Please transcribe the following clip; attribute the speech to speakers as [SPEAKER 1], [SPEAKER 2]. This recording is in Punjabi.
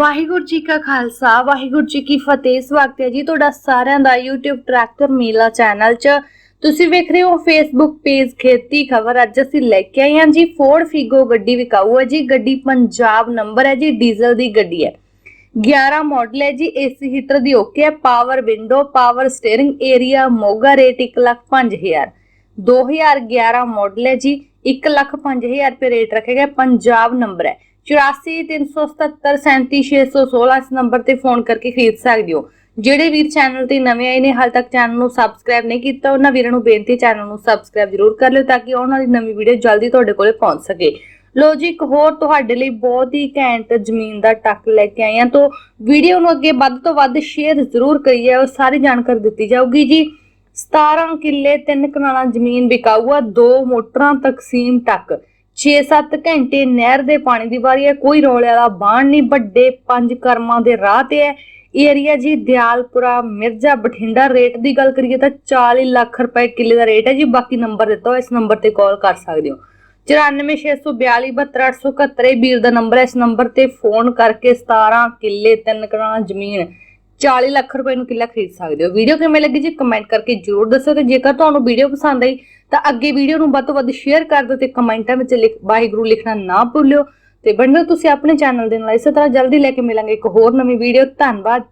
[SPEAKER 1] ਵਾਹਿਗੁਰੂ ਜੀ ਕਾ ਖਾਲਸਾ, ਵਾਹਿਗੁਰੂ ਜੀ ਕੀ ਫਤਿਹ। ਸਵਾਗਤ ਹੈ ਜੀ ਤੁਹਾਡਾ ਸਾਰਿਆਂ ਦਾ YouTube ਟਰੈਕਟਰ ਮੇਲਾ ਚੈਨਲ 'ਚ। ਤੁਸੀਂ ਵੇਖ ਰਹੇ ਹੋ Facebook ਪੇਜ ਖੇਤੀ ਖਬਰ। ਅੱਜ ਅਸੀਂ ਲੈ ਕੇ ਆਏ ਹਾਂ ਜੀ ਫੋਰਡ ਫਿਗੋ ਗੱਡੀ ਵਿਕਾਊ ਹੈ ਜੀ। ਗੱਡੀ ਪੰਜਾਬ ਨੰਬਰ ਹੈ ਜੀ, ਡੀਜ਼ਲ ਦੀ ਗੱਡੀ ਹੈ। 11 ਮਾਡਲ ਹੈ ਜੀ ਏਸੀ ਹੀਟਰ ਦੀ ਓਕੇ ਹੈ power window power steering area Moga rate 105000 2011 model ਹੈ ਜੀ 105000 ਰੁਪਏ ਰੇਟ ਰੱਖੇਗਾ ਪੰਜਾਬ ਨੰਬਰ ਹੈ। 8437737616 ਇਸ ਨੰਬਰ ਤੇ ਫੋਨ ਕਰਕੇ ਖਰੀਦ ਸਕਦੇ ਹੋ। ਜਿਹੜੇ ਵੀਰ ਚੈਨਲ ਤੇ ਨਵੇਂ ਆਏ ਨੇ, ਹਾਲ ਤੱਕ ਚੈਨਲ ਨੂੰ ਸਬਸਕ੍ਰਾਈਬ ਨਹੀਂ ਕੀਤਾ, ਉਹਨਾਂ ਵੀਰਾਂ ਨੂੰ ਬੇਨਤੀ ਚੈਨਲ ਨੂੰ ਸਬਸਕ੍ਰਾਈਬ ਜ਼ਰੂਰ ਕਰ ਲਿਓ ਤਾਂ ਕਿ ਆਉਣ ਵਾਲੀ ਨਵੀਂ ਵੀਡੀਓ ਜਲਦੀ ਤੁਹਾਡੇ ਕੋਲੇ ਪਹੁੰਚ ਸਕੇ। ਲੋ ਜੀ, ਇੱਕ ਹੋਰ ਤੁਹਾਡੇ ਲਈ ਬਹੁਤ ਹੀ ਘੈਂਟ ਜ਼ਮੀਨ ਦਾ ਟੱਕ ਲੈ ਕੇ ਆਏ ਹਾਂ ਤੋਂ ਵੀਡੀਓ ਨੂੰ ਅੱਗੇ ਵੱਧ ਤੋਂ ਵੱਧ ਸ਼ੇਅਰ ਜ਼ਰੂਰ ਕਰੀਏ ਉਹ ਸਾਰੀ ਜਾਣਕਾਰੀ ਦਿੱਤੀ ਜਾਊਗੀ ਜੀ। 17 ਕਿੱਲੇ ਤਿੰਨ ਕਨਾਲਾਂ ਜ਼ਮੀਨ ਵਿਕਾਊ ਦੋ ਮੋਟਰਾਂ ਤਕਸੀਮ ਟੱਕ। 6-7 ਘੰਟੇ ਨਹਿਰ ਦੇ ਪਾਣੀ ਦੀ ਵਾਰੀ ਹੈ, ਕੋਈ ਰੋਲੇ ਵਾਲਾ ਬਾਣ ਨਹੀਂ, ਵੱਡੇ ਪੰਜ ਕਰਮਾਂ ਦੇ ਰਾਹ ਤੇ ਹੈ। ਏਰੀਆ ਜੀ ਦਿਆਲਪੁਰਾ, ਮਿਰਜ਼ਾ ਬਠਿੰਡਾ ਰੇਟ ਦੀ ਗੱਲ ਕਰੀਏ ਤਾਂ 40 ਲੱਖ ਰੁਪਏ ਕਿੱਲੇ ਦਾ ਰੇਟ ਹੈ ਜੀ। ਬਾਕੀ ਨੰਬਰ ਦਿੱਤਾ ਹੋਇਆ, ਇਸ ਨੰਬਰ ਤੇ ਕਾਲ ਕਰ ਸਕਦੇ ਹੋ। 9464272871 ਇਹ ਵੀਰ ਦਾ ਨੰਬਰ ਹੈ। ਇਸ ਨੰਬਰ ਤੇ ਫੋਨ ਕਰਕੇ 17 ਕਿੱਲੇ ਤਿੰਨ ਕਨਾਲਾਂ ਜ਼ਮੀਨ 40 ਲੱਖ ਰੁਪਏ ਨੂੰ ਕਿੱਲਾ ਖਰੀਦ ਸਕਦੇ ਹੋ। ਵੀਡੀਓ ਕਿਵੇਂ ਲੱਗੀ ਜੀ ਕਮੈਂਟ ਕਰਕੇ ਜਰੂਰ ਦੱਸੋ ਤੇ ਜੇਕਰ ਤੁਹਾਨੂੰ ਵੀਡੀਓ ਪਸੰਦ ਆਈ ਤਾਂ ਅੱਗੇ ਵੀਡੀਓ ਨੂੰ ਵੱਧ ਤੋਂ ਵੱਧ ਸ਼ੇਅਰ ਕਰ ਦਿਓ ਤੇ ਕਮੈਂਟਾਂ ਵਿੱਚ ਲਿਖ ਵਾਹਿਗੁਰੂ ਲਿਖਣਾ ਨਾ ਭੁੱਲਿਓ। ਤੇ ਬਣੋ ਤੁਸੀਂ ਆਪਣੇ ਚੈਨਲ ਦੇ ਨਾਲ ਇਸੇ ਤਰ੍ਹਾਂ ਜਲਦੀ ਲੈ ਕੇ ਮਿਲਾਂਗੇ ਇੱਕ ਹੋਰ ਨਵੀਂ ਵੀਡੀਓ। ਧੰਨਵਾਦ।